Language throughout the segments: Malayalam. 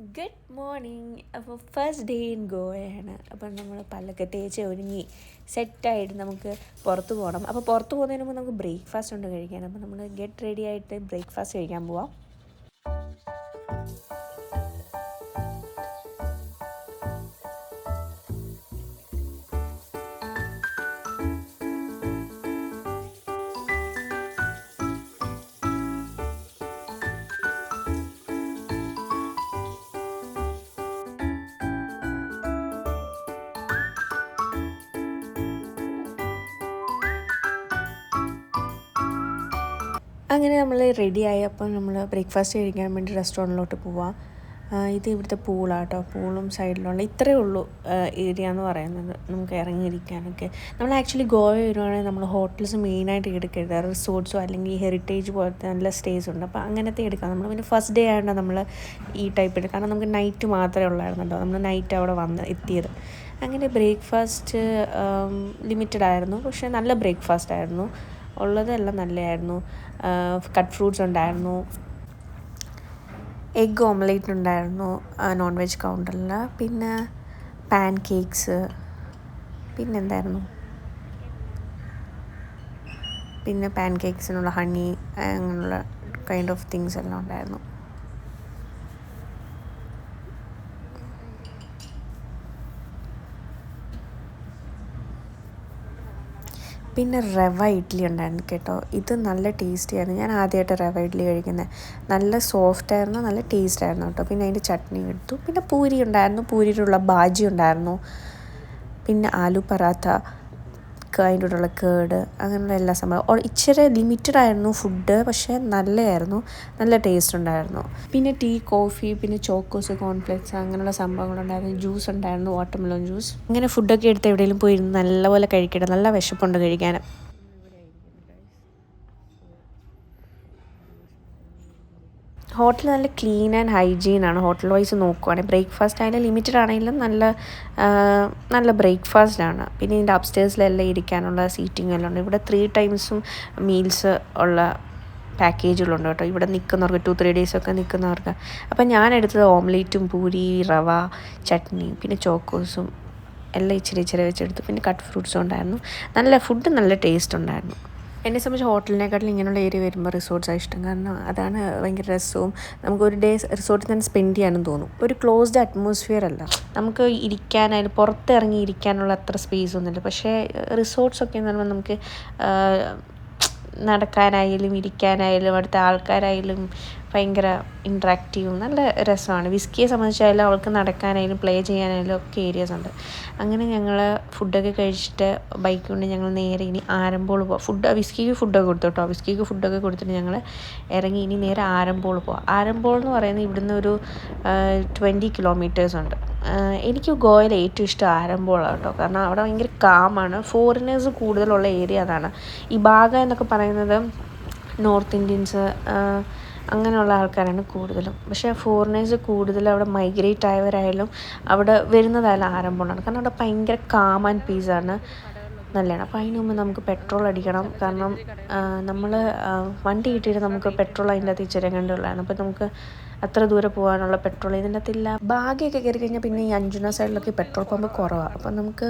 ഗുഡ് മോർണിംഗ് അപ്പോൾ ഫസ്റ്റ് ഡേ ഇൻ ഗോവയാണ്. അപ്പം നമ്മൾ പല്ലൊക്കെ തേച്ച് ഒരുങ്ങി സെറ്റായിട്ട് നമുക്ക് പുറത്ത് പോകണം അപ്പോൾ പുറത്ത് പോകുന്നതിന് മുമ്പ് നമുക്ക് ബ്രേക്ക്ഫാസ്റ്റ് ഉണ്ട് കഴിക്കാൻ. അപ്പോൾ നമ്മൾ ഗെറ്റ് റെഡി ആയിട്ട് ബ്രേക്ക്ഫാസ്റ്റ് കഴിക്കാൻ പോവാം. അങ്ങനെ നമ്മൾ റെഡിയായി അപ്പോൾ നമ്മൾ ബ്രേക്ക്ഫാസ്റ്റ് കഴിക്കാൻ വേണ്ടി റെസ്റ്റോറന്റിലോട്ട് പോവാം. ഇത് ഇവിടുത്തെ പൂളാണ് കേട്ടോ പൂളും സൈഡിലുള്ള ഇത്രയേ ഉള്ളൂ ഏരിയ എന്ന് പറയുന്നത്. നമുക്ക് ഇറങ്ങിയിരിക്കാനൊക്കെ. നമ്മൾ ആക്ച്വലി ഗോവ വരുവാണെങ്കിൽ നമ്മൾ ഹോട്ടൽസ് മെയിനായിട്ട് എടുക്കരുത്. റിസോർട്ട്സോ അല്ലെങ്കിൽ ഹെറിറ്റേജ് പോലത്തെ നല്ല സ്റ്റേസ് ഉണ്ട്. അപ്പോൾ അങ്ങനത്തെ എടുക്കാം. നമ്മൾ പിന്നെ ഫസ്റ്റ് ഡേ ആയതുകൊണ്ട് നമ്മൾ ഈ ടൈപ്പ് എടുക്കാം കാരണം നമുക്ക് നൈറ്റ് മാത്രമേ ഉള്ളായിരുന്നല്ലോ നമ്മൾ നൈറ്റ് അവിടെ വന്ന് എത്തിയത്. അങ്ങനെ ബ്രേക്ക്ഫാസ്റ്റ് ലിമിറ്റഡ് ആയിരുന്നു. പക്ഷേ നല്ല ബ്രേക്ക്ഫാസ്റ്റ് ആയിരുന്നു. ഉള്ളതെല്ലാം നല്ലതായിരുന്നു. കട്ട് ഫ്രൂട്ട്സ് ഉണ്ടായിരുന്നു. എഗ് ഓംലേറ്റ് ഉണ്ടായിരുന്നു. നോൺ വെജ് കൗണ്ടറിൽ പിന്നെ പാൻ കേക്ക്സ് പിന്നെന്തായിരുന്നു പിന്നെ പാൻ കേക്ക്സിനുള്ള ഹണി അങ്ങനെയുള്ള കൈൻഡ് ഓഫ് തിങ്സ് എല്ലാം ഉണ്ടായിരുന്നു. പിന്നെ റവ ഇഡ്ഡലി ഉണ്ടായിരുന്നു കേട്ടോ. ഇത് നല്ല ടേസ്റ്റി ആയിരുന്നു. ഞാൻ ആദ്യമായിട്ട് റവ ഇഡ്ഡലി കഴിക്കുന്നത് നല്ല സോഫ്റ്റ് ആയിരുന്നു നല്ല ടേസ്റ്റ് ആയിരുന്നു കേട്ടോ. പിന്നെ അതിന്റെ ചട്നി എടുത്തു. പിന്നെ പൂരി ഉണ്ടായിരുന്നു. പൂരിയിലുള്ള ബാജി ഉണ്ടായിരുന്നു. പിന്നെ ആലു പറാത്ത. അതിന്റെ കൂടെയുള്ള കേട് അങ്ങനെയുള്ള എല്ലാ സംഭവം ഇച്ചിരി ലിമിറ്റഡ് ആയിരുന്നു ഫുഡ് പക്ഷേ നല്ലതായിരുന്നു. നല്ല ടേസ്റ്റ് ഉണ്ടായിരുന്നു. പിന്നെ ടീ കോഫി പിന്നെ ചോക്കോസ് കോൺഫ്ലെക്സ് അങ്ങനെയുള്ള സംഭവങ്ങളുണ്ടായിരുന്നു. ജ്യൂസ് ഉണ്ടായിരുന്നു വാട്ടർമെലോൺ ജ്യൂസ് അങ്ങനെ ഫുഡൊക്കെ എടുത്ത് എവിടെയെങ്കിലും പോയിരുന്നു നല്ലപോലെ കഴിക്കട്ടെ. നല്ല വിശപ്പുണ്ട് കഴിക്കാൻ ഹോട്ടൽ നല്ല ക്ലീൻ ആൻഡ് ഹൈജീൻ ആണ്. ഹോട്ടൽ വൈസ് നോക്കുവാണെങ്കിൽ ബ്രേക്ക്ഫാസ്റ്റ് ആയാലും ലിമിറ്റഡ് ആണെങ്കിലും നല്ല നല്ല ബ്രേക്ക്ഫാസ്റ്റ് ആണ്. പിന്നെ ഇതിന്റെ അപ്സ്റ്റേഴ്സിലെല്ലാം ഇരിക്കാനുള്ള സീറ്റിംഗ് എല്ലാം ഉണ്ട്. ഇവിടെ ത്രീ ടൈംസും മീൽസ് ഉള്ള പാക്കേജുകളുണ്ട് കേട്ടോ. ഇവിടെ നിൽക്കുന്നവർക്ക് ടു ത്രീ ഡേയ്സ് ഒക്കെ നിൽക്കുന്നവർക്ക് അപ്പം ഞാൻ എടുത്തത് ഓംലേറ്റും പൂരി റവ ചട്നി പിന്നെ ചോക്കോസും എല്ലാം ഇച്ചിരി ഇച്ചിരി വെച്ചെടുത്തു. പിന്നെ കട്ട് ഫ്രൂട്ട്സും ഉണ്ടായിരുന്നു. നല്ല ഫുഡ് നല്ല ടേസ്റ്റ് ഉണ്ടായിരുന്നു. എന്നെ സംബന്ധിച്ച് ഹോട്ടലിനെക്കാട്ടിലും ഇങ്ങനെയുള്ള ഏരിയ വരുമ്പോൾ റിസോർട്ട്സാണ് ഇഷ്ടം. കാരണം അതാണ് ഭയങ്കര രസവും. നമുക്ക് ഒരു ഡേ റിസോർട്ടിൽ തന്നെ സ്പെൻഡ് ചെയ്യാനും തോന്നും. ഒരു ക്ലോസ്ഡ് അറ്റ്മോസ്ഫിയർ അല്ല. നമുക്ക് ഇരിക്കാനായാലും പുറത്തിറങ്ങി ഇരിക്കാനുള്ള അത്ര സ്പേസ് ഒന്നുമില്ല. പക്ഷേ റിസോർട്ട്സൊക്കെ എന്ന് പറയുമ്പോൾ നമുക്ക് നടക്കാനായാലും ഇരിക്കാനായാലും അവിടുത്തെ ആൾക്കാരായാലും ഭയങ്കര ഇൻട്രാക്റ്റീവും നല്ല രസമാണ്. വിസ്കിയെ സംബന്ധിച്ചായാലും അവൾക്ക് നടക്കാനായാലും പ്ലേ ചെയ്യാനായാലും ഒക്കെ ഏരിയാസ് ഉണ്ട്. അങ്ങനെ ഞങ്ങൾ ഫുഡൊക്കെ കഴിച്ചിട്ട് ബൈക്ക് കൊണ്ട് ഞങ്ങൾ നേരെ ഇനി ആരംഭോൾ പോവാം. ഫുഡ് വിസ്കിക്ക് ഫുഡൊക്കെ കൊടുത്തു കേട്ടോ. വിസ്കിക്ക് ഫുഡൊക്കെ കൊടുത്തിട്ട് ഞങ്ങൾ ഇറങ്ങി ഇനി നേരെ ആരംഭോൾ പോവാം. ആരംഭോൾ എന്ന് പറയുന്നത് ഇവിടുന്ന് ഒരു ട്വന്റി കിലോമീറ്റേഴ്സ് ഉണ്ട്. എനിക്ക് ഗോവയിൽ ഏറ്റവും ഇഷ്ടം ആരംഭമുള്ള കേട്ടോ. കാരണം അവിടെ ഭയങ്കര കാമാണ്. ഫോറിനേഴ്സ് കൂടുതലുള്ള ഏരിയ അതാണ്. ഈ ബാഗ എന്നൊക്കെ പറയുന്നത് നോർത്ത് ഇന്ത്യൻസ് അങ്ങനെയുള്ള ആൾക്കാരാണ് കൂടുതലും. പക്ഷേ ഫോറിനേഴ്സ് കൂടുതൽ അവിടെ മൈഗ്രേറ്റ് ആയവരായാലും അവിടെ വരുന്നതായാലും ആരംഭമാണ് കാരണം അവിടെ ഭയങ്കര കാം ആൻഡ് പീസാണ് നല്ലതാണ്. അപ്പോൾ അതിന് മുമ്പ് നമുക്ക് പെട്രോൾ അടിക്കണം. കാരണം നമ്മൾ വണ്ടി കിട്ടിയിട്ട് നമുക്ക് പെട്രോൾ അതിന്റെ അകത്ത് ഇച്ചിരി കണ്ടുള്ളതാണ് അപ്പോൾ നമുക്ക് അത്ര ദൂരെ പോകാനുള്ള പെട്രോൾ ഇതിന്റെ അകത്തില്ല. ബാഗിയൊക്കെ കയറി കഴിഞ്ഞാൽ പിന്നെ ഈ അഞ്ചുന സൈഡിലൊക്കെ പെട്രോൾ പമ്പ് കുറവാണ് അപ്പോൾ നമുക്ക്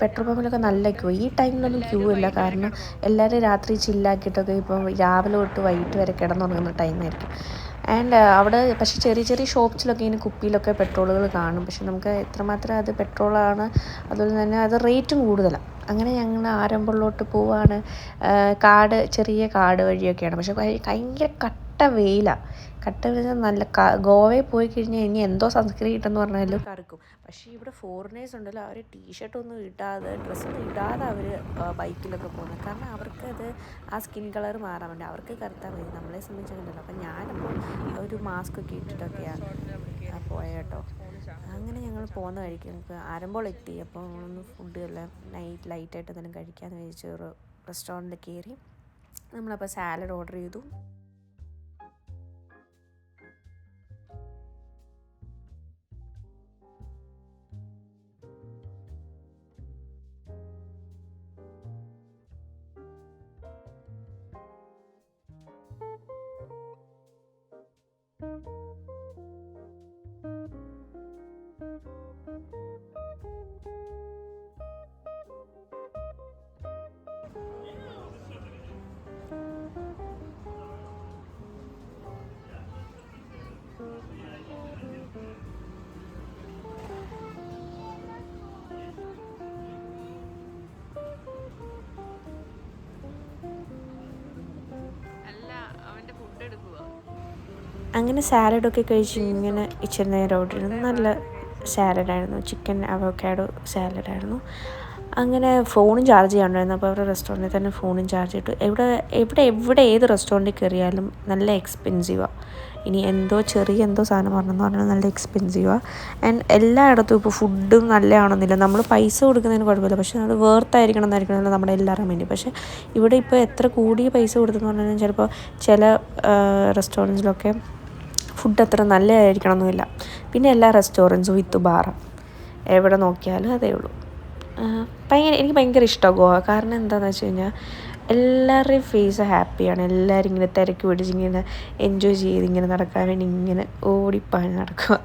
പെട്രോൾ പമ്പിലൊക്കെ നല്ല ക്യൂ ഈ ടൈമിലൊന്നും ക്യൂ ഇല്ല. കാരണം എല്ലാവരും രാത്രി ചില്ലാക്കിയിട്ടൊക്കെ ഇപ്പോൾ രാവിലെ തൊട്ട് വൈകിട്ട് വരെ കിടന്നുറങ്ങുന്ന ടൈമായിരിക്കും ആൻഡ് അവിടെ പക്ഷേ ചെറിയ ചെറിയ ഷോപ്സിലൊക്കെ ഇങ്ങനെ കുപ്പിയിലൊക്കെ പെട്രോളുകൾ കാണും. പക്ഷെ നമുക്ക് എത്രമാത്രം അത് പെട്രോളാണ് അതുപോലെ തന്നെ അത് റേറ്റും കൂടുതലാണ് അങ്ങനെ ഞങ്ങൾ ആരംഭങ്ങളിലോട്ട് പോവാണ്. കാട് ചെറിയ കാട് വഴിയൊക്കെയാണ്. പക്ഷെ ഭയങ്കര കട്ട വെയിലാണ് കട്ട വെയിൽ നല്ല ക- ഗോവയിൽ പോയി കഴിഞ്ഞാൽ ഇനി എന്തോ സൺസ്ക്രീൻ കിട്ടുമെന്ന് പറഞ്ഞാലും കറുക്കും. പക്ഷേ ഇവിടെ ഫോറിനേഴ്സ് ഉണ്ടല്ലോ അവർ ടീഷർട്ടൊന്നും ഇടാതെ ഡ്രസ്സൊന്നും ഇടാതെ അവർ ബൈക്കിലൊക്കെ പോകുന്നത് കാരണം അവർക്ക് അത് ആ സ്കിൻ കളർ മാറാൻ വേണ്ടി അവർക്ക് കറുത്താൽ മതി. നമ്മളെ സംബന്ധിച്ചൊന്നുമല്ലോ അപ്പം ഞാനപ്പോൾ ഒരു മാസ്ക് ഒക്കെ ഇട്ടിട്ടൊക്കെയാണ് പോയ കേട്ടോ അങ്ങനെ ഞങ്ങൾ പോകുന്ന വഴിക്ക് നമുക്ക് ആരമ്പോൾ എത്തി. അപ്പോൾ ഒന്ന് ഫുഡ് എല്ലാം നൈറ്റ് ലൈറ്റായിട്ട് എന്തെങ്കിലും കഴിക്കാമെന്ന് വിചാരിച്ച് ഒരു റെസ്റ്റോറന്റിൽ കയറി നമ്മളപ്പോൾ സാലഡ് ഓർഡർ ചെയ്തു. അങ്ങനെ സാലഡൊക്കെ കഴിച്ച് ഇങ്ങനെ ഇച്ചിരി നേരം അവിടെ ഇരുന്നു. നല്ല സാലഡായിരുന്നു ചിക്കൻ അവക്കാഡോ സാലഡായിരുന്നു അങ്ങനെ ഫോണും ചാർജ് ചെയ്യാണ്ടായിരുന്നു അപ്പോൾ അവരുടെ റെസ്റ്റോറന്റിൽ തന്നെ ഫോണും ചാർജ് ചെയ്തിട്ട് എവിടെ എവിടെ എവിടെ ഏത് റെസ്റ്റോറന്റിൽ കയറിയാലും നല്ല എക്സ്പെൻസീവാണ് ഇനി എന്തോ ചെറിയ എന്തോ സാധനം പറഞ്ഞെന്ന് പറഞ്ഞാൽ നല്ല എക്സ്പെൻസീവാണ് ആൻഡ് എല്ലായിടത്തും ഇപ്പോൾ ഫുഡും നല്ലതാണെന്നില്ല. നമ്മൾ പൈസ കൊടുക്കുന്നതിന് കുഴപ്പമില്ല. പക്ഷേ അത് വേർത്തായിരിക്കണം എന്നായിരിക്കണം നമ്മുടെ എല്ലാവരും വേണ്ടി. പക്ഷേ ഇവിടെ ഇപ്പോൾ എത്ര കൂടിയ പൈസ കൊടുത്തെന്ന് പറഞ്ഞാൽ ചിലപ്പോൾ ചില റെസ്റ്റോറന്റ്സിലൊക്കെ ഫുഡ് അത്ര നല്ലതായിരിക്കണം എന്നില്ല പിന്നെ എല്ലാ റെസ്റ്റോറന്റ്സും വിത്ത് ബാറ. എവിടെ നോക്കിയാലും അതേ ഉള്ളൂ. ഭയങ്കര എനിക്ക് ഭയങ്കര ഇഷ്ടമാണ് ഗോവ. കാരണം എന്താണെന്ന് വെച്ച് കഴിഞ്ഞാൽ എല്ലാവരുടെയും ഫേസ് ഹാപ്പിയാണ് എല്ലാവരും ഇങ്ങനെ തിരക്ക് പിടിച്ച് ഇങ്ങനെ എൻജോയ് ചെയ്ത് ഇങ്ങനെ നടക്കാൻ വേണ്ടി ഇങ്ങനെ ഓടിപ്പാഞ്ഞ് നടക്കുക.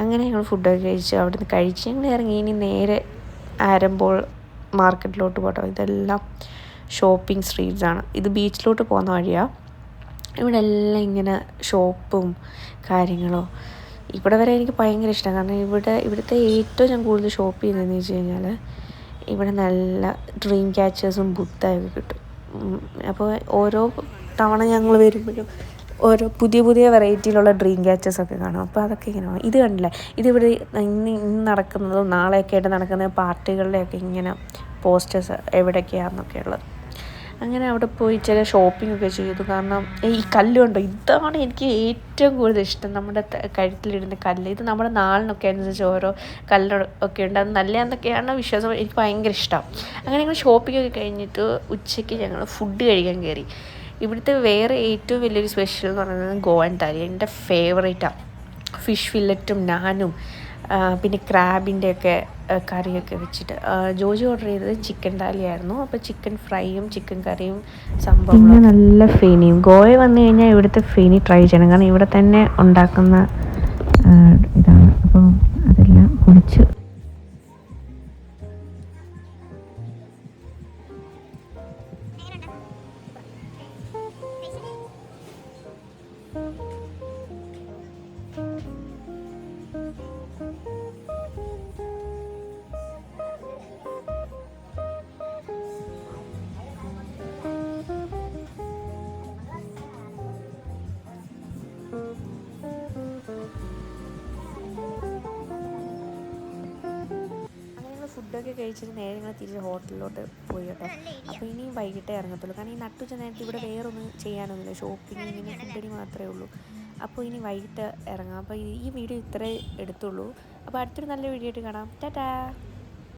അങ്ങനെ ഞങ്ങൾ ഫുഡൊക്കെ കഴിച്ച് അവിടെ നിന്ന് കഴിച്ച് ഞങ്ങൾ ഇറങ്ങി. ഇനി നേരെ ആരംഭോൾ മാർക്കറ്റിലോട്ട് പോട്ടോ. ഇതെല്ലാം ഷോപ്പിംഗ് സ്ട്രീറ്റ്സാണ് ഇത് ബീച്ചിലോട്ട് പോകുന്ന വഴിയാണ് ഇവിടെ എല്ലാം ഇങ്ങനെ ഷോപ്പും കാര്യങ്ങളോ. ഇവിടെ വരെ എനിക്ക് ഭയങ്കര ഇഷ്ടമാണ് കാരണം ഇവിടെ ഇവിടുത്തെ ഏറ്റവും ഞാൻ കൂടുതൽ ഷോപ്പ് ചെയ്യുന്നതെന്ന് വെച്ച് കഴിഞ്ഞാൽ ഇവിടെ നല്ല ഡ്രീം ക്യാച്ചേഴ്സും ബുദ്ധയൊക്കെ കിട്ടും. അപ്പോൾ ഓരോ തവണ ഞങ്ങൾ വരുമ്പോഴും ഓരോ പുതിയ പുതിയ വെറൈറ്റിയിലുള്ള ഡ്രീം ക്യാച്ചേഴ്സൊക്കെ കാണും. അപ്പോൾ അതൊക്കെ ഇങ്ങനെ ഇത് കണ്ടില്ലേ? ഇതിവിടെ ഇന്ന് ഇന്ന് നടക്കുന്നതും നാളെയൊക്കെ ആയിട്ട് നടക്കുന്ന പാർട്ടികളുടെയൊക്കെ ഇങ്ങനെ പോസ്റ്റേഴ്സ് എവിടെയൊക്കെയാണെന്നൊക്കെ ഉള്ളത് അങ്ങനെ അവിടെ പോയി ചില ഷോപ്പിംഗ് ഒക്കെ ചെയ്തു. കാരണം ഈ കല്ല് കണ്ടോ? ഇതാണ് എനിക്ക് ഏറ്റവും കൂടുതൽ ഇഷ്ടം. നമ്മുടെ കഴുത്തിലിടുന്ന കല്ല്. ഇത് നമ്മുടെ നാളിനൊക്കെ അനുസരിച്ച് ഓരോ കല്ല് ഒക്കെ ഉണ്ട്. അത് നല്ലതെന്നൊക്കെയാണ് വിശ്വാസം. എനിക്ക് ഭയങ്കര ഇഷ്ടമാണ് അങ്ങനെ ഞങ്ങൾ ഷോപ്പിംഗ് ഒക്കെ കഴിഞ്ഞിട്ട് ഉച്ചയ്ക്ക് ഞങ്ങൾ ഫുഡ് കഴിക്കാൻ കയറി. ഇവിടുത്തെ വേറെ ഏറ്റവും വലിയൊരു സ്പെഷ്യൽ എന്ന് പറയുന്നത് ഗോവൻ താലി. എന്റെ ഫേവറേറ്റാണ് ഫിഷ് ഫില്ലറ്റും നാനും പിന്നെ ക്രാബിന്റെ ഒക്കെ കറിയൊക്കെ വെച്ചിട്ട്. ജോജി ഓർഡർ ചെയ്തത് ചിക്കൻ താലിയായിരുന്നു. അപ്പോൾ ചിക്കൻ ഫ്രൈയും ചിക്കൻ കറിയും സംഭവം പിന്നെ നല്ല ഫീനിയും ഗോവ വന്നു കഴിഞ്ഞാൽ ഇവിടുത്തെ ഫെനി ട്രൈ ചെയ്യണം. കാരണം ഇവിടെ തന്നെ ഉണ്ടാക്കുന്ന ഇതാണ്. അപ്പോൾ അതെല്ലാം കുടിച്ച് ഫുഡൊക്കെ കഴിച്ചിട്ട് നേരെ ഞങ്ങൾ തിരിച്ച് ഹോട്ടലിലോട്ട് പോയി കേട്ടോ. അപ്പോൾ ഇനിയും വൈകിട്ടേ ഇറങ്ങത്തുള്ളൂ. കാരണം ഈ നട്ടുച്ച നേരത്തെ ഇവിടെ വേറൊന്നും ചെയ്യാനൊന്നുമില്ല. ഷോപ്പിംഗ് ഇങ്ങനെ ഫുഡിന് മാത്രമേ ഉള്ളൂ. അപ്പോൾ ഇനി വൈകിട്ട് ഇറങ്ങാം. അപ്പോൾ ഈ വീഡിയോ ഇത്രേ എടുത്തുള്ളൂ. അപ്പോൾ അടുത്തൊരു നല്ല വീഡിയോ ആയിട്ട് കാണാം. ടാറ്റാ.